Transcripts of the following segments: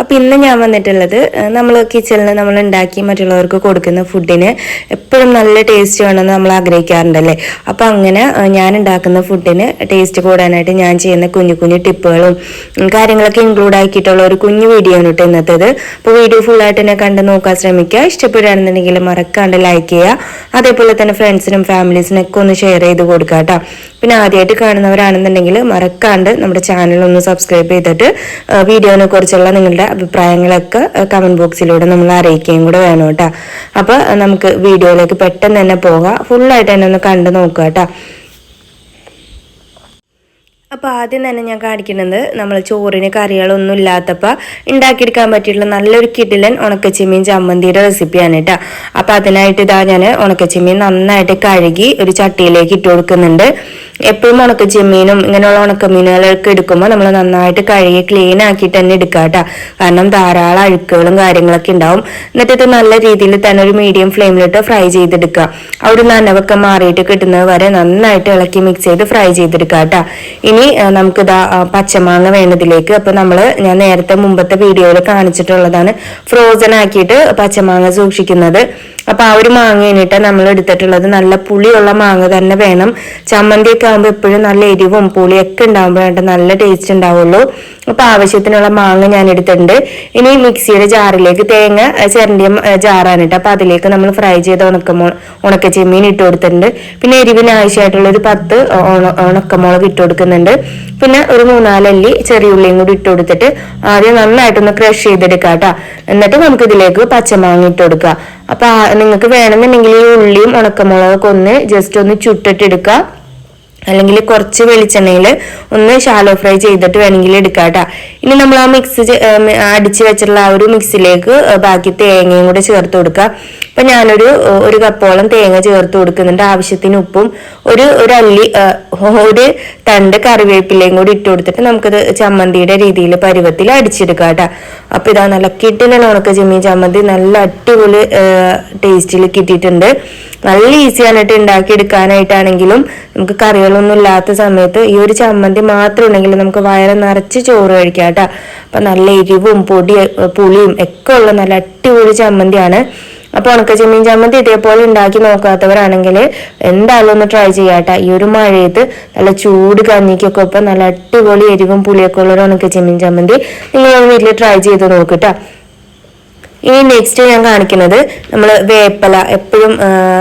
അപ്പോൾ ഇന്ന് ഞാൻ വന്നിട്ടുള്ളത് നമ്മൾ കിച്ചണിൽ നമ്മൾ ഉണ്ടാക്കി മറ്റുള്ളവർക്ക് കൊടുക്കുന്ന ഫുഡിന് എപ്പോഴും നല്ല ടേസ്റ്റ് വേണമെന്ന് നമ്മൾ ആഗ്രഹിക്കാറുണ്ടല്ലേ? അപ്പോൾ അങ്ങനെ ഞാൻ ഉണ്ടാക്കുന്ന ഫുഡിന് ടേസ്റ്റ് കൂടാനായിട്ട് ഞാൻ ചെയ്യുന്ന കുഞ്ഞു കുഞ്ഞു ടിപ്പുകളും കാര്യങ്ങളൊക്കെ ഇൻക്ലൂഡ് ആക്കിയിട്ടുള്ള ഒരു കുഞ്ഞു വീഡിയോ ആണ് കേട്ടോ ഇന്നത്തേത്. അപ്പോൾ വീഡിയോ ഫുള്ളായിട്ട് തന്നെ കണ്ട് നോക്കാൻ ശ്രമിക്കുക. ഇഷ്ടപ്പെടുകയാണെന്നുണ്ടെങ്കിൽ മറക്കാണ്ട് ലൈക്ക് ചെയ്യുക. അതേപോലെ തന്നെ ഫ്രണ്ട്സിനും ഫാമിലീസിനൊക്കെ ഒന്ന് ഷെയർ ചെയ്ത് കൊടുക്കുക കേട്ടോ പിന്നെ ആദ്യമായിട്ട് കാണുന്നവരാണെന്നുണ്ടെങ്കിൽ മറക്കാണ്ട് നമ്മുടെ ചാനൽ ഒന്ന് സബ്സ്ക്രൈബ് ചെയ്തിട്ട് വീഡിയോനെ കുറിച്ചുള്ള നിങ്ങളുടെ അഭിപ്രായങ്ങളൊക്കെ കമന്റ് ബോക്സിലൂടെ നമ്മൾ അറിയിക്കുകയും കൂടെ വേണം കേട്ടോ. അപ്പോൾ നമുക്ക് വീഡിയോയിലേക്ക് പെട്ടെന്ന് തന്നെ പോകാം. ഫുള്ളായിട്ട് തന്നെ ഒന്ന് കണ്ടു നോക്കുക കേട്ടോ. അപ്പോൾ ആദ്യം തന്നെ ഞാൻ കാണിക്കുന്നത് നമ്മൾ ചോറിന് കറികളൊന്നും ഇല്ലാത്തപ്പോൾ ഉണ്ടാക്കിയെടുക്കാൻ പറ്റിയിട്ടുള്ള നല്ലൊരു കിടിലൻ ഉണക്കച്ചെമ്മീൻ ചമ്മന്തിയുടെ റെസിപ്പിയാണ് കേട്ടോ. അപ്പോൾ അതിനായിട്ട് ഇതാ ഞാൻ ഉണക്കച്ചെമ്മീൻ നന്നായിട്ട് കഴുകി ഒരു ചട്ടിയിലേക്ക് ഇട്ട് കൊടുക്കുന്നുണ്ട്. എപ്പോഴും ഉണക്ക ചെമ്മീനും ഇങ്ങനെയുള്ള ഉണക്ക മീനുകളൊക്കെ എടുക്കുമ്പോൾ നമ്മൾ നന്നായിട്ട് കഴുകി ക്ലീൻ ആക്കിയിട്ട് തന്നെ എടുക്കുക കേട്ടോ. കാരണം ധാരാളം അഴുക്കുകളും കാര്യങ്ങളൊക്കെ ഉണ്ടാവും. എന്നിട്ട് ഇത് നല്ല രീതിയിൽ തന്നെ ഒരു മീഡിയം ഫ്ലെയിമിലിട്ട് ഫ്രൈ ചെയ്തെടുക്കുക ആ ഒരു നനവൊക്കെ മാറിയിട്ട് കിട്ടുന്നത് വരെ നന്നായിട്ട് ഇളക്കി മിക്സ് ചെയ്ത് ഫ്രൈ ചെയ്തെടുക്കുക കേട്ടോ. ഇനി നമുക്ക് നമുക്കിതാ പച്ചമാങ്ങ വേണ്ടതിലേക്ക് അപ്പൊ നമ്മൾ ഞാൻ നേരത്തെ മുമ്പത്തെ വീഡിയോയിൽ കാണിച്ചിട്ടുള്ളതാണ് ഫ്രോസൺ ആക്കിയിട്ട് പച്ചമാങ്ങ സൂക്ഷിക്കുന്നത്. അപ്പൊ ആ ഒരു മാങ്ങ കഴിഞ്ഞിട്ട് നമ്മൾ എടുത്തിട്ടുള്ളത് നല്ല പുളിയുള്ള മാങ്ങ തന്നെ വേണം. ചമ്മന്തിയൊക്കെ ആകുമ്പോൾ എപ്പോഴും നല്ല എരിവും പുളിയൊക്കെ ഉണ്ടാകുമ്പോഴാണ് നല്ല ടേസ്റ്റ് ഉണ്ടാവുള്ളൂ. അപ്പോൾ ആവശ്യത്തിനുള്ള മാങ്ങ ഞാൻ എടുത്തിട്ടുണ്ട്. ഇനി മിക്സിയുടെ ജാറിലേക്ക് തേങ്ങ ചിരണ്ടിയ ജാറാണ് കേട്ടോ. അപ്പൊ അതിലേക്ക് നമ്മൾ ഫ്രൈ ചെയ്ത ഉണക്കമോ ഉണക്ക ചെമ്മീൻ ഇട്ട് കൊടുത്തിട്ടുണ്ട്. പിന്നെ എരിവിന് ആവശ്യമായിട്ടുള്ള ഒരു പത്ത് ഉണ- ഉണക്കമുളക് ഇട്ട് കൊടുക്കുന്നുണ്ട്. പിന്നെ ഒരു മൂന്നാലല്ലി ചെറിയ ഉള്ളിയും കൂടി ഇട്ട് കൊടുത്തിട്ട് ആദ്യം നന്നായിട്ടൊന്ന് ക്രഷ് ചെയ്തെടുക്കാം കേട്ടോ. എന്നിട്ട് നമുക്ക് ഇതിലേക്ക് പച്ചമാങ്ങ ഇട്ട് കൊടുക്കുക. അപ്പൊ നിങ്ങൾക്ക് വേണമെന്നുണ്ടെങ്കിൽ ഈ ഉള്ളിയും ഉണക്കമുളകൊക്കെ ഒന്ന് ജസ്റ്റ് ഒന്ന് ചുട്ടിട്ടെടുക്കുക. അല്ലെങ്കിൽ കുറച്ച് വെളിച്ചെണ്ണയിൽ ഒന്ന് ഷാലോ ഫ്രൈ ചെയ്തിട്ട് വേണമെങ്കിൽ എടുക്കാം കേട്ടോ ഇനി നമ്മൾ ആ മിക്സ് അടിച്ച് വെച്ചിട്ടുള്ള ആ ഒരു മിക്സിലേക്ക് ബാക്കി തേങ്ങയും കൂടെ ചേർത്ത് കൊടുക്കുക അപ്പൊ ഞാനൊരു ഒരു കപ്പോളം തേങ്ങ ചേർത്ത് കൊടുക്കുന്നുണ്ട്. ആവശ്യത്തിന് ഉപ്പും ഒരു ഒരു അല്ലി ഒരു തണ്ട് കറിവേപ്പിലയും കൂടി ഇട്ട് കൊടുത്തിട്ട് നമുക്കത് ചമ്മന്തിയുടെ രീതിയിൽ പരുവത്തിൽ അടിച്ചെടുക്കാം കേട്ടോ. അപ്പൊ ഇതാ നല്ല കിട്ടുന്ന ഉണക്ക ചെമ്മീൻ ചമ്മന്തി നല്ല അടിപൊളി ടേസ്റ്റിൽ കിട്ടിയിട്ടുണ്ട്. നല്ല ഈസിയായിട്ട് ഉണ്ടാക്കി എടുക്കാനായിട്ടാണെങ്കിലും നമുക്ക് കറികളൊന്നും ഇല്ലാത്ത സമയത്ത് ഈ ഒരു ചമ്മന്തി മാത്രം ഉണ്ടെങ്കിൽ നമുക്ക് വയറ് നിറച്ച് ചോറ് കഴിക്കാം കേട്ടോ. അപ്പൊ നല്ല എരിവും പൊടി പുളിയും ഒക്കെ ഉള്ള നല്ല അടിപൊളി ചമ്മന്തിയാണ്. അപ്പൊ ഉണക്ക ചെമ്മീൻ ചമ്മന്തി ഇതേപോലെ ഉണ്ടാക്കി നോക്കാത്തവരാണെങ്കിൽ എന്തായാലും ഒന്ന് ട്രൈ ചെയ്യാട്ടെ. ഈ ഒരു മഴയത്ത് നല്ല ചൂട് കഞ്ഞിക്കൊക്കെ ഒപ്പം നല്ല അടിപൊളി എരിവും പുളിയൊക്കെ ഉള്ള ഒരു ഉണക്ക ചെമ്മീൻ ചമ്മന്തി നിങ്ങൾ വീട്ടിൽ ട്രൈ ചെയ്ത് നോക്കിട്ടോ ഇനി നെക്സ്റ്റ് ഞാൻ കാണിക്കുന്നത് നമ്മൾ വേപ്പല. എപ്പോഴും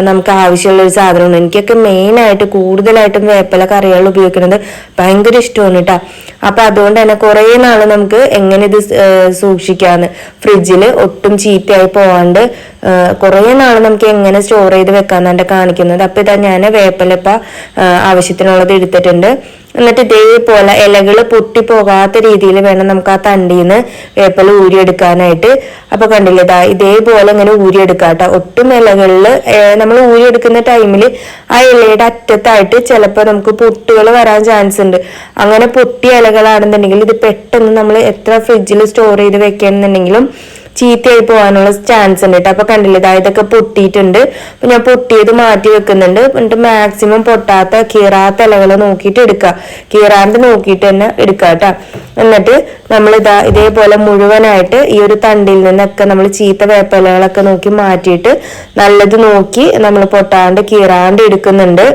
നമുക്ക് ആവശ്യമുള്ള ഒരു സാധനമാണ്. എനിക്കൊക്കെ മെയിനായിട്ട് കൂടുതലായിട്ടും വേപ്പല കറികളിൽ ഉപയോഗിക്കുന്നത് ഭയങ്കര ഇഷ്ടമാണ് കേട്ടോ അപ്പൊ അതുകൊണ്ട് തന്നെ കുറേ നാൾ നമുക്ക് എങ്ങനെ ഇത് സൂക്ഷിക്കാന്ന് ഫ്രിഡ്ജിൽ ഒട്ടും ചീത്തയായി പോവാണ്ട് കുറെ നാൾ നമുക്ക് എങ്ങനെ സ്റ്റോർ ചെയ്ത് വെക്കാന്നാണ് കാണിക്കുന്നത്. അപ്പൊ ഇതാ ഞാൻ വേപ്പല ഇപ്പൊ ആവശ്യത്തിനുള്ളത് എടുത്തിട്ടുണ്ട്. എന്നിട്ട് ഇതേപോലെ ഇലകൾ പൊട്ടിപ്പോകാത്ത രീതിയിൽ വേണം നമുക്ക് ആ തണ്ടീന്ന് വേപ്പല ഊരിയെടുക്കാനായിട്ട്. അപ്പൊ കണ്ടില്ലേ ഇതാ ഇതേപോലെ ഇങ്ങനെ ഊരിയെടുക്കാം കേട്ടോ ഒട്ടും ഇലകളിൽ നമ്മൾ ഊരിയെടുക്കുന്ന ടൈമിൽ ആ ഇലയുടെ അറ്റത്തായിട്ട് ചിലപ്പോൾ നമുക്ക് പൊട്ടുകൾ വരാൻ ചാൻസ് ഉണ്ട്. അങ്ങനെ പൊട്ടിയ ഇലകളാണെന്നുണ്ടെങ്കിൽ ഇത് പെട്ടെന്ന് നമ്മൾ എത്ര ഫ്രിഡ്ജിൽ സ്റ്റോർ ചെയ്ത് വെക്കണമെന്നുണ്ടെങ്കിലും ചീത്തയായി പോകാനുള്ള ചാൻസ് ഉണ്ട് കേട്ടോ അപ്പൊ കണ്ടില്ലേ ഇതാ ഇതൊക്കെ പൊട്ടിയിട്ടുണ്ട്. അപ്പൊ ഞാൻ പൊട്ടിയത് മാറ്റി വെക്കുന്നുണ്ട്. എന്നിട്ട് മാക്സിമം പൊട്ടാത്ത കീറാത്ത ഇലകൾ നോക്കിയിട്ട് എടുക്കുക കീറാണ്ട് നോക്കിയിട്ട് തന്നെ എടുക്കുക കേട്ടോ എന്നിട്ട് നമ്മൾ ഇതാ ഇതേപോലെ മുഴുവനായിട്ട് ഈ ഒരു തണ്ടിൽ നിന്നൊക്കെ നമ്മൾ ചീത്ത വേപ്പിലകളൊക്കെ നോക്കി മാറ്റിയിട്ട് നല്ലത് നോക്കി നമ്മൾ പൊട്ടാണ്ട് കീറാണ്ട് എടുക്കുന്നുണ്ട്.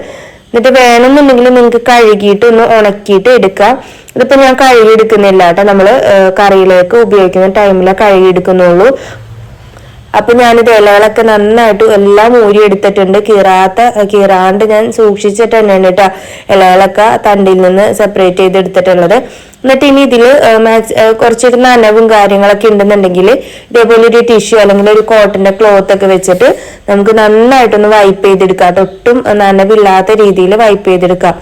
എന്നിട്ട് വേണമെന്നുണ്ടെങ്കിൽ നിങ്ങൾക്ക് കഴുകിയിട്ട് ഒന്ന് ഉണക്കിയിട്ട് എടുക്കാം. ഇതിപ്പോ ഞാൻ കഴുകിയെടുക്കുന്നില്ല കേട്ടോ. നമ്മൾ കറിയിലേക്ക് ഉപയോഗിക്കുന്ന ടൈമിലെ കഴുകിയെടുക്കുന്നുള്ളൂ. അപ്പൊ ഞാനിത് ഇലകളൊക്കെ നന്നായിട്ട് എല്ലാം ഊരി എടുത്തിട്ടുണ്ട്. കീറാത്ത കീറാണ്ട് ഞാൻ സൂക്ഷിച്ചിട്ട് തന്നെയാണ് കേട്ടോ ഇലകളൊക്കെ തണ്ടിൽ നിന്ന് സെപ്പറേറ്റ് ചെയ്ത് എടുത്തിട്ടുള്ളത് എന്നിട്ട് ഇനി ഇതിൽ മാക്സ് കുറച്ചൊരു നനവും കാര്യങ്ങളൊക്കെ ഉണ്ടെന്നുണ്ടെങ്കിൽ ഇതേപോലെ ഒരു ടിഷ്യൂ അല്ലെങ്കിൽ ഒരു കോട്ടന്റെ ക്ലോത്ത് ഒക്കെ വെച്ചിട്ട് നമുക്ക് നന്നായിട്ടൊന്ന് വൈപ്പ് ചെയ്തെടുക്കാം. ഒട്ടും നനവില്ലാത്ത രീതിയിൽ വൈപ്പ് ചെയ്തെടുക്കാം.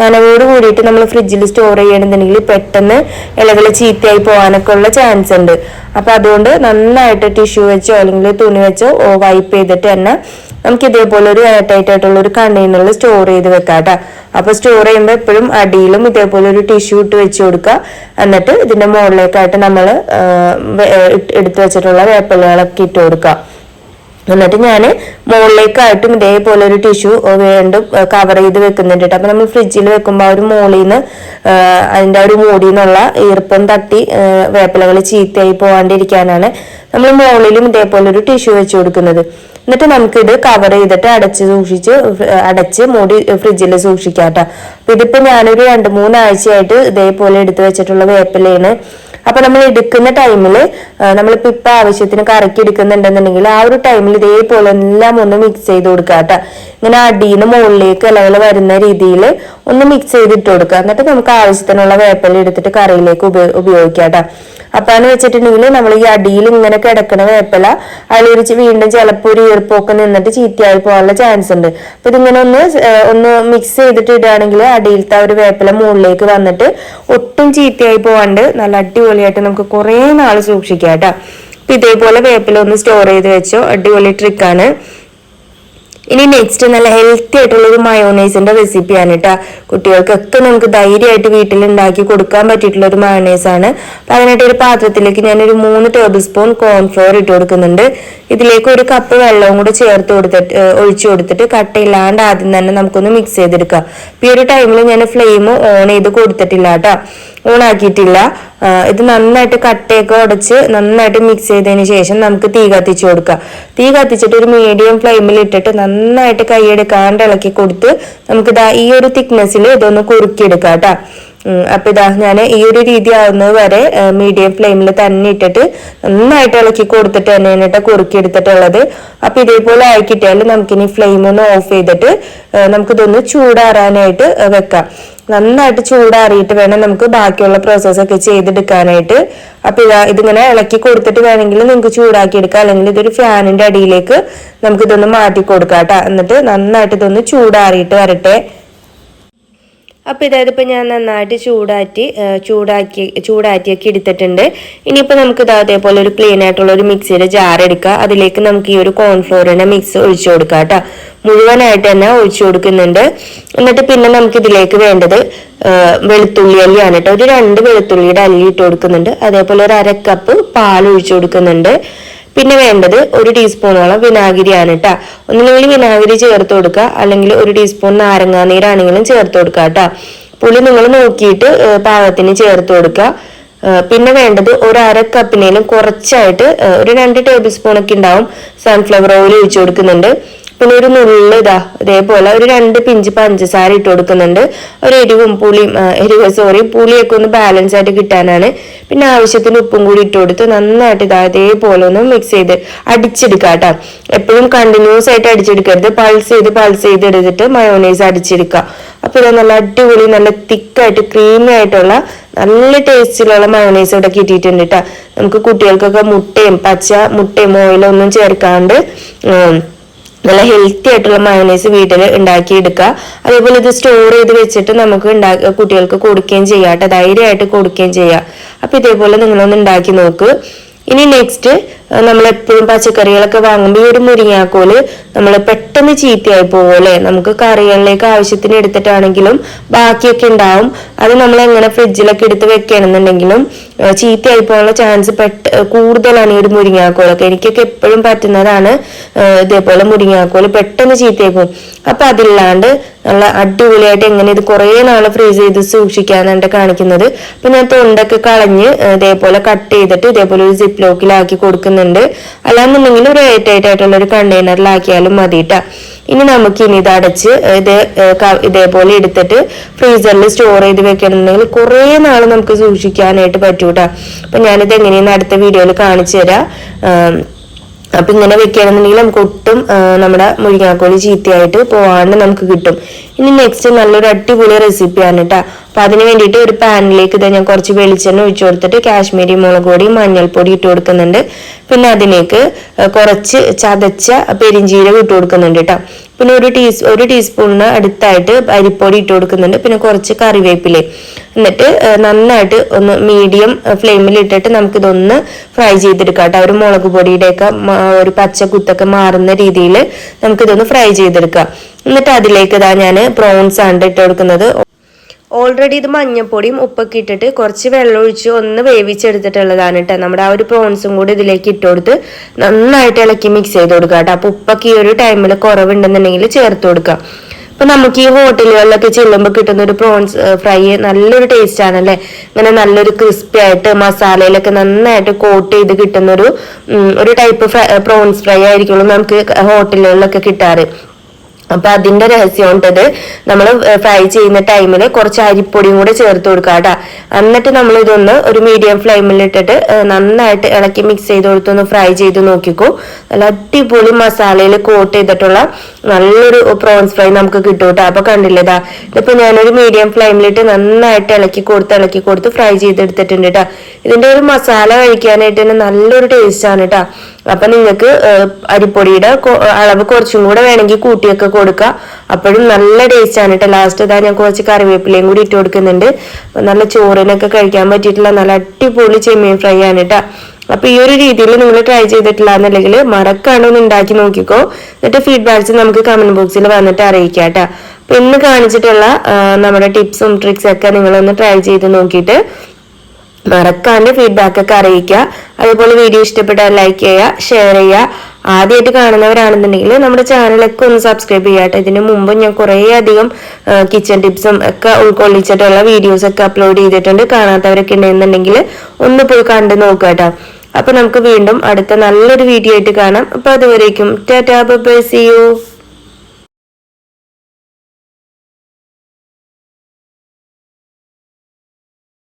നനവോട് കൂടിയിട്ട് നമ്മൾ ഫ്രിഡ്ജിൽ സ്റ്റോർ ചെയ്യണമെന്നുണ്ടെങ്കിൽ പെട്ടെന്ന് ഇലകൾ ചീത്തയായി പോകാനൊക്കെ ഉള്ള ചാൻസ് ഉണ്ട്. അപ്പൊ അതുകൊണ്ട് നന്നായിട്ട് ടിഷ്യൂ വെച്ചോ അല്ലെങ്കിൽ തുണി വെച്ചോ വൈപ്പ് ചെയ്തിട്ട് തന്നെ നമുക്ക് ഇതേപോലെ ഒരു എയർടൈറ്റ് ആയിട്ടുള്ള ഒരു കണ്ടെയ്നറിൽ സ്റ്റോർ ചെയ്ത് വെക്കാം കേട്ടോ അപ്പൊ സ്റ്റോർ ചെയ്യുമ്പോൾ എപ്പോഴും അടിയിലും ഇതേപോലെ ഒരു ടിഷ്യൂ ഇട്ട് വെച്ച് കൊടുക്കുക എന്നിട്ട് ഇതിന്റെ മുകളിലേക്കായിട്ട് നമ്മൾ എടുത്തു വെച്ചിട്ടുള്ള വേപ്പിലകളൊക്കെ ഇട്ട് കൊടുക്കുക എന്നിട്ട് ഞാൻ മുകളിലേക്കായിട്ടും ഇതേപോലെ ഒരു ടിഷ്യൂ വീണ്ടും കവർ ചെയ്ത് വെക്കുന്നുണ്ട് കേട്ടോ അപ്പൊ നമ്മൾ ഫ്രിഡ്ജിൽ വെക്കുമ്പോൾ ആ ഒരു മുകളിൽ നിന്ന് അതിന്റെ ഒരു മൂടിയിൽ നിന്നുള്ള ഈർപ്പം തട്ടി വേപ്പിലകൾ ചീത്തയായി പോകാണ്ടിരിക്കാനാണ് നമ്മൾ മുകളിലും ഇതേപോലെ ഒരു ടിഷ്യൂ വെച്ച് കൊടുക്കുന്നത്. എന്നിട്ട് നമുക്കിത് കവർ ചെയ്തിട്ട് അടച്ച് സൂക്ഷിച്ച് അടച്ച് മൂടി ഫ്രിഡ്ജിൽ സൂക്ഷിക്കാം കേട്ടോ അപ്പൊ ഇതിപ്പോ ഞാനൊരു രണ്ട് മൂന്നാഴ്ചയായിട്ട് ഇതേപോലെ എടുത്തു വെച്ചിട്ടുള്ള വേപ്പിലയാണ് അപ്പൊ നമ്മൾ എടുക്കുന്ന ടൈമിൽ നമ്മളിപ്പോ ഇപ്പൊ ആവശ്യത്തിന് കറക്കി എടുക്കുന്നുണ്ടെന്നുണ്ടെങ്കിൽ ആ ഒരു ടൈമിൽ ഇതേപോലെ എല്ലാം ഒന്ന് മിക്സ് ചെയ്ത് കൊടുക്കുക കേട്ടോ. ഇങ്ങനെ അടിയിൽ മുകളിലേക്ക് ഇലകൾ വരുന്ന രീതിയിൽ ഒന്ന് മിക്സ് ചെയ്തിട്ട് കൊടുക്കുക. എന്നിട്ട് നമുക്ക് ആവശ്യത്തിനുള്ള വേപ്പല എടുത്തിട്ട് കറിയിലേക്ക് ഉപയോഗിക്കാം കേട്ടോ. അപ്പാന്ന് വെച്ചിട്ടുണ്ടെങ്കിൽ നമ്മൾ ഈ അടിയിൽ ഇങ്ങനെ കിടക്കണ വേപ്പല അലിയിച്ച് വീണ്ടും ചിലപ്പോൾ ഒരു ഈർപ്പൊക്കെ നിന്നിട്ട് ചീത്തയായി പോകാനുള്ള ചാൻസ് ഉണ്ട്. അപ്പൊ ഇതിങ്ങനെ ഒന്ന് ഒന്ന് മിക്സ് ചെയ്തിട്ട് ഇടുകയാണെങ്കിൽ അടിയിലത്തെ ഒരു വേപ്പല മുകളിലേക്ക് വന്നിട്ട് ഒട്ടും ചീത്തയായി പോകാണ്ട് നല്ല അടിപൊളിയായിട്ട് നമുക്ക് കുറെ നാൾ സൂക്ഷിക്കാം കേട്ടോ. അപ്പൊ ഇതേപോലെ വേപ്പില ഒന്ന് സ്റ്റോർ ചെയ്ത് വെച്ചോ. അടിപൊളി ട്രിക്കാണ് ഇനി നെക്സ്റ്റ് നല്ല ഹെൽത്തി ആയിട്ടുള്ള ഒരു മയോണൈസിന്റെ റെസിപ്പിയാണ് കേട്ടോ കുട്ടികൾക്കൊക്കെ നമുക്ക് ധൈര്യമായിട്ട് വീട്ടിൽ ഉണ്ടാക്കി കൊടുക്കാൻ പറ്റിയിട്ടുള്ള ഒരു മയോണൈസ് ആണ്. അപ്പൊ അതിനായിട്ട് ഒരു പാത്രത്തിലേക്ക് ഞാൻ ഒരു മൂന്ന് ടേബിൾ സ്പൂൺ കോൺഫ്ലോർ ഇട്ട് കൊടുക്കുന്നുണ്ട്. ഇതിലേക്ക് ഒരു കപ്പ് വെള്ളവും കൂടെ ചേർത്ത് കൊടുത്തിട്ട് ഒഴിച്ചു കൊടുത്തിട്ട് കട്ടയില്ലാണ്ട് ആദ്യം തന്നെ നമുക്കൊന്ന് മിക്സ് ചെയ്തെടുക്കാം. ഈ ഒരു ടൈമിൽ ഞാൻ ഫ്ലെയിം ഓൺ ചെയ്ത് കൊടുത്തിട്ടില്ല കേട്ടോ ഓൺ ആക്കിയിട്ടില്ല ഇത് നന്നായിട്ട് കട്ടയൊക്കെ ഉടച്ച് നന്നായിട്ട് മിക്സ് ചെയ്തതിന് ശേഷം നമുക്ക് തീ കത്തിച്ചു കൊടുക്കാം. തീ കത്തിച്ചിട്ട് ഒരു മീഡിയം ഫ്ലെയിമിൽ ഇട്ടിട്ട് നന്നായിട്ട് കൈയെടുക്കാണ്ട് ഇളക്കി കൊടുത്ത് നമുക്ക് ഇതാ ഈ ഒരു തിക്നെസ്സിൽ ഇതൊന്ന് കുറുക്കിയെടുക്കാം കേട്ടോ. അപ്പൊ ഇതാ ഞാൻ ഈ ഒരു രീതി ആവുന്നത് വരെ മീഡിയം ഫ്ലെയിമിൽ തന്നെ ഇട്ടിട്ട് നന്നായിട്ട് ഇളക്കി കൊടുത്തിട്ട് തന്നെ എന്നിട്ട് കുറുക്കി എടുത്തിട്ടുള്ളത് അപ്പൊ ഇതേപോലെ ആയിക്കിട്ടിയാൽ നമുക്കിനി ഫ്ലെയിം ഒന്ന് ഓഫ് ചെയ്തിട്ട് നമുക്കിതൊന്ന് ചൂടാറാനായിട്ട് വെക്കാം. നന്നായിട്ട് ചൂടാറിയിട്ട് വേണം നമുക്ക് ബാക്കിയുള്ള പ്രോസസ്സ് ഒക്കെ ചെയ്തെടുക്കാനായിട്ട്. അപ്പൊ ഇതാ ഇതിങ്ങനെ ഇളക്കി കൊടുത്തിട്ട് വേണമെങ്കിൽ നിങ്ങൾക്ക് ചൂടാക്കി എടുക്കാം അല്ലെങ്കിൽ ഇതൊരു ഫാനിന്റെ അടിയിലേക്ക് നമുക്ക് ഇതൊന്ന് മാറ്റി കൊടുക്കാം കേട്ടോ. എന്നിട്ട് നന്നായിട്ട് ഇതൊന്ന് ചൂടാറിയിട്ട് വരട്ടെ. അപ്പോൾ ഇതായത് ഇപ്പൊ ഞാൻ നന്നായിട്ട് ചൂടാറ്റി ചൂടാക്കി ചൂടാറ്റിയൊക്കെ എടുത്തിട്ടുണ്ട്. ഇനിയിപ്പോൾ നമുക്ക് ഇത് അതേപോലെ ഒരു ക്ലീൻ ആയിട്ടുള്ള ഒരു മിക്സിയുടെ ജാർ എടുക്കുക. അതിലേക്ക് നമുക്ക് ഈ ഒരു കോൺഫ്ലോറിന്റെ മിക്സ് ഒഴിച്ചു കൊടുക്കാം കേട്ടോ. മുഴുവനായിട്ട് തന്നെ ഒഴിച്ചു കൊടുക്കുന്നുണ്ട്. എന്നിട്ട് പിന്നെ നമുക്ക് ഇതിലേക്ക് വേണ്ടത് വെളുത്തുള്ളി അല്ലിയാണ് കേട്ടോ. ഒരു രണ്ട് വെളുത്തുള്ളിയുടെ അല്ലി ഇട്ട് കൊടുക്കുന്നുണ്ട്. അതേപോലെ ഒരു അര കപ്പ് പാൽ ഒഴിച്ചു കൊടുക്കുന്നുണ്ട്. പിന്നെ വേണ്ടത് ഒരു ടീസ്പൂണോളം വിനാഗിരിയാണ് കേട്ടോ ഒന്നുമില്ലെങ്കിൽ വിനാഗിരി ചേർത്ത് കൊടുക്കുക അല്ലെങ്കിൽ ഒരു ടീസ്പൂൺ നാരങ്ങാനീരാണെങ്കിലും ചേർത്ത് കൊടുക്കുക കേട്ടോ പുളി നിങ്ങൾ നോക്കിയിട്ട് പാകത്തിന് ചേർത്ത് കൊടുക്കുക പിന്നെ വേണ്ടത് ഒരു അര കപ്പിനേലും കുറച്ചായിട്ട് ഒരു രണ്ട് ടേബിൾ സ്പൂൺ ഒക്കെ ഉണ്ടാവും. സൺഫ്ലവർ ഓയിൽ ഒഴിച്ചു കൊടുക്കുന്നുണ്ട്. പിന്നെ ഒരു നുള്ള് ഇതാ ഇതേപോലെ ഒരു രണ്ട് പിഞ്ച് പഞ്ചസാര ഇട്ട് കൊടുക്കുന്നുണ്ട്. ഒരു എരിവും പുളിയും എരിവ് സോറി പുളിയൊക്കെ ഒന്ന് ബാലൻസ് ആയിട്ട് കിട്ടാനാണ്. പിന്നെ ആവശ്യത്തിന് ഉപ്പും കൂടി ഇട്ട് കൊടുത്ത് നന്നായിട്ട് ഇതാ ഇതേപോലെ ഒന്ന് മിക്സ് ചെയ്ത് അടിച്ചെടുക്കുക കേട്ടോ എപ്പോഴും കണ്ടിന്യൂസ് ആയിട്ട് അടിച്ചെടുക്കരുത്. പൾസ് ചെയ്ത് പൾസ് ചെയ്ത് എടുത്തിട്ട് മയോണൈസ് അടിച്ചെടുക്കുക. അപ്പൊ ഇത് നല്ല അടിപൊളി നല്ല തിക്കായിട്ട് ക്രീമി ആയിട്ടുള്ള നല്ല ടേസ്റ്റിലുള്ള മയോണൈസ് ഇവിടെ കിട്ടിയിട്ടുണ്ട് കേട്ടോ നമുക്ക് കുട്ടികൾക്കൊക്കെ മുട്ടയും പച്ച മുട്ടയും ഓയിലൊന്നും ചേർക്കാണ്ട് നല്ല ഹെൽത്തി ആയിട്ടുള്ള മയോണൈസ് വീട്ടിൽ ഉണ്ടാക്കിയെടുക്കുക. അതേപോലെ ഇത് സ്റ്റോർ ചെയ്ത് വെച്ചിട്ട് നമുക്ക് കുട്ടികൾക്ക് കൊടുക്കുകയും ചെയ്യാം കേട്ടോ. ധൈര്യമായിട്ട് കൊടുക്കുകയും ചെയ്യാം. അപ്പൊ ഇതേപോലെ നിങ്ങളൊന്ന് ഉണ്ടാക്കി നോക്ക്. ഇനി നെക്സ്റ്റ് നമ്മൾ എപ്പോഴും പച്ചക്കറികളൊക്കെ വാങ്ങുമ്പോൾ ഈ ഒരു മുരിങ്ങാക്കോൽ നമ്മൾ പെട്ടെന്ന് ചീത്തയായി പോകും നമുക്ക് കറികളിലേക്ക് ആവശ്യത്തിന് എടുത്തിട്ടാണെങ്കിലും ബാക്കിയൊക്കെ ഉണ്ടാവും. അത് നമ്മൾ എങ്ങനെ ഫ്രിഡ്ജിലൊക്കെ എടുത്ത് വെക്കണമെന്നുണ്ടെങ്കിലും ചീത്തയായി പോകാനുള്ള ചാൻസ് പെട്ട കൂടുതലാണ് ഈ മുരിങ്ങാക്കോലൊക്കെ എനിക്കൊക്കെ എപ്പോഴും പറ്റുന്നതാണ് ഇതേപോലെ മുരിങ്ങാക്കോൽ പെട്ടെന്ന് ചീത്തയായി പോകും അപ്പൊ അതില്ലാണ്ട് നല്ല അടിപൊളിയായിട്ട് എങ്ങനെ ഇത് കുറേ നാൾ ഫ്രീസ് ചെയ്ത് സൂക്ഷിക്കാന്നാണ് കാണിക്കുന്നത്. അപ്പൊ ഞാൻ തൊണ്ടൊക്കെ കളഞ്ഞ് ഇതേപോലെ കട്ട് ചെയ്തിട്ട് ഇതേപോലെ ഒരു സിപ്പ് ലോക്കിലാക്കി കൊടുക്കുന്നുണ്ട്. അല്ലാന്നുണ്ടെങ്കിൽ ഒരു എയർ ടൈറ്റ് ആയിട്ടുള്ള ഒരു കണ്ടെയ്നറിലാക്കിയാലും മതിട്ടാ. ഇനി നമുക്ക് ഇനി ഇത് അടച്ച് ഇത് ഇതേപോലെ എടുത്തിട്ട് ഫ്രീസറിൽ സ്റ്റോർ ചെയ്ത് വെക്കണമെന്നുണ്ടെങ്കിൽ കുറേ നാൾ നമുക്ക് സൂക്ഷിക്കാനായിട്ട് പറ്റൂട്ടാ. അപ്പൊ ഞാനിത് എങ്ങനെയെന്ന് അടുത്ത വീഡിയോയിൽ കാണിച്ചു തരാം. അപ്പൊ ഇങ്ങനെ വെക്കുകയാണെന്നുണ്ടെങ്കിൽ നമുക്ക് ഒട്ടും നമ്മുടെ മുരിങ്ങാക്കോളി ചീത്തയായിട്ട് പോവാണ്ട് നമുക്ക് കിട്ടും. ഇനി നെക്സ്റ്റ് നല്ലൊരു അടിപൊളി റെസിപ്പിയാണ് കേട്ടോ അപ്പൊ അതിന് വേണ്ടിയിട്ട് ഒരു പാനിലേക്ക് ഇതാ ഞാൻ കുറച്ച് വെളിച്ചെണ്ണ ഒഴിച്ചു കൊടുത്തിട്ട് കാശ്മീരി മുളക് പൊടി മഞ്ഞൾപ്പൊടി ഇട്ട് കൊടുക്കുന്നുണ്ട്. പിന്നെ അതിലേക്ക് കുറച്ച് ചതച്ച പെരിഞ്ചീരകം ഇട്ട് കൊടുക്കുന്നുണ്ട് കേട്ടോ. പിന്നെ ഒരു ടീ ഒരു ടീസ്പൂണിന് അടുത്തായിട്ട് അരിപ്പൊടി ഇട്ട് കൊടുക്കുന്നുണ്ട്. പിന്നെ കുറച്ച് കറിവേപ്പില എന്നിട്ട് നന്നായിട്ട് ഒന്ന് മീഡിയം ഫ്ലെയിമിൽ ഇട്ടിട്ട് നമുക്കിതൊന്ന് ഫ്രൈ ചെയ്തെടുക്കാം കേട്ടോ. ഒരു മുളക് പൊടിയുടെയൊക്കെ ഒരു പച്ച കുത്തൊക്കെ മാറുന്ന രീതിയിൽ നമുക്കിതൊന്ന് ഫ്രൈ ചെയ്തെടുക്കാം. എന്നിട്ട് അതിലേക്ക് ഇതാ ഞാൻ പ്രോൺസ് ആണ് ഇട്ട് കൊടുക്കുന്നത്. ഓൾറെഡി ഇത് മഞ്ഞപ്പൊടിയും ഉപ്പൊക്കെ ഇട്ടിട്ട് കുറച്ച് വെള്ളം ഒഴിച്ച് ഒന്ന് വേവിച്ചെടുത്തിട്ടുള്ളതാണ് കേട്ടോ. നമ്മുടെ ആ ഒരു പ്രോൺസും കൂടി ഇതിലേക്ക് ഇട്ട് കൊടുത്ത് നന്നായിട്ട് ഇളക്കി മിക്സ് ചെയ്ത് കൊടുക്കുക കേട്ടോ. അപ്പൊ ഉപ്പൊക്കെ ഈ ഒരു ടൈമിൽ കുറവുണ്ടെന്നുണ്ടെങ്കിൽ ചേർത്ത് കൊടുക്കുക. അപ്പൊ നമുക്ക് ഈ ഹോട്ടലുകളിലൊക്കെ ചെല്ലുമ്പോൾ കിട്ടുന്ന ഒരു പ്രോൺസ് ഫ്രൈ നല്ലൊരു ടേസ്റ്റ് ആണല്ലേ? ഇങ്ങനെ നല്ലൊരു ക്രിസ്പി ആയിട്ട് മസാലയിലൊക്കെ നന്നായിട്ട് കോട്ട് ചെയ്ത് കിട്ടുന്ന ഒരു ഒരു ടൈപ്പ് പ്രോൺസ് ഫ്രൈ ആയിരിക്കുള്ളൂ നമുക്ക് ഹോട്ടലുകളിലൊക്കെ കിട്ടാറ്. അപ്പൊ അതിന്റെ രഹസ്യം ഉണ്ടത് നമ്മൾ ഫ്രൈ ചെയ്യുന്ന ടൈമിൽ കുറച്ച് അരിപ്പൊടിയും കൂടെ ചേർത്ത് കൊടുക്കുക കേട്ടാ. എന്നിട്ട് നമ്മൾ ഇതൊന്ന് ഒരു മീഡിയം ഫ്ലെയിമിൽ ഇട്ടിട്ട് നന്നായിട്ട് ഇളക്കി മിക്സ് ചെയ്ത് കൊടുത്തൊന്ന് ഫ്രൈ ചെയ്ത് നോക്കിക്കോ. നല്ല അടിപൊളി മസാലയിൽ കോട്ട് ചെയ്തിട്ടുള്ള നല്ലൊരു പ്രോൺസ് ഫ്രൈ നമുക്ക് കിട്ടും കേട്ടോ. അപ്പൊ കണ്ടില്ലേതാ ഇതിപ്പോ ഞാനൊരു മീഡിയം ഫ്ലെയിമിലിട്ട് നന്നായിട്ട് ഇളക്കി കൊടുത്ത് ഇളക്കി കൊടുത്ത് ഫ്രൈ ചെയ്തെടുത്തിട്ടുണ്ട് കേട്ടോ. ഇതിന്റെ ഒരു മസാല കഴിക്കാനായിട്ട് തന്നെ നല്ലൊരു ടേസ്റ്റ് ആണ് കേട്ടോ. അപ്പൊ നിങ്ങൾക്ക് അരിപ്പൊടിയുടെ അളവ് കുറച്ചും കൂടെ വേണമെങ്കിൽ കൂട്ടിയൊക്കെ കൊടുക്കുക. അപ്പോഴും നല്ല ടേസ്റ്റ് ആണ് കേട്ടോ ലാസ്റ്റ് ഇതാ ഞാൻ കുറച്ച് കറിവേപ്പിലയും കൂടി ഇട്ട് കൊടുക്കുന്നുണ്ട്. നല്ല ചോറിനൊക്കെ കഴിക്കാൻ പറ്റിയിട്ടുള്ള നല്ല അടിപൊളി ചെമ്മീൻ ഫ്രൈ ആണ് കേട്ടോ അപ്പൊ ഈ ഒരു രീതിയിൽ നിങ്ങൾ ട്രൈ ചെയ്തിട്ടില്ല എന്നുണ്ടെങ്കിൽ മറക്കാണ്ട് ഒന്ന് ഉണ്ടാക്കി നോക്കിക്കോ. എന്നിട്ട് ഫീഡ്ബാക്ക്സ് നമുക്ക് കമന്റ് ബോക്സിൽ വന്നിട്ട് അറിയിക്കാം അപ്പൊ ഇന്ന് കാണിച്ചിട്ടുള്ള നമ്മുടെ ടിപ്സും ട്രിക്സ് ഒക്കെ നിങ്ങളൊന്ന് ട്രൈ ചെയ്ത് നോക്കിയിട്ട് മറക്കാണ്ട് ഫീഡ്ബാക്ക് ഒക്കെ അറിയിക്കുക. അതുപോലെ വീഡിയോ ഇഷ്ടപ്പെട്ടാൽ ലൈക്ക് ചെയ്യുക ഷെയർ ചെയ്യുക. ആദ്യമായിട്ട് കാണുന്നവരാണെന്നുണ്ടെങ്കിൽ നമ്മുടെ ചാനലൊക്കെ ഒന്ന് സബ്സ്ക്രൈബ് ചെയ്യാട്ടെ ഇതിനു മുമ്പ് ഞാൻ കുറേ അധികം കിച്ചൺ ടിപ്സും ഒക്കെ ഉൾക്കൊള്ളിച്ചിട്ടുള്ള വീഡിയോസ് ഒക്കെ അപ്ലോഡ് ചെയ്തിട്ടുണ്ട്. കാണാത്തവരൊക്കെ ഉണ്ടെന്നുണ്ടെങ്കിൽ ഒന്ന് പോയി കണ്ടു നോക്കുക കേട്ടോ. അപ്പൊ നമുക്ക് വീണ്ടും അടുത്ത നല്ലൊരു വീഡിയോ ആയിട്ട് കാണാം. അപ്പൊ അതുവരേക്കും ടാറ്റാ ബൈ സി യു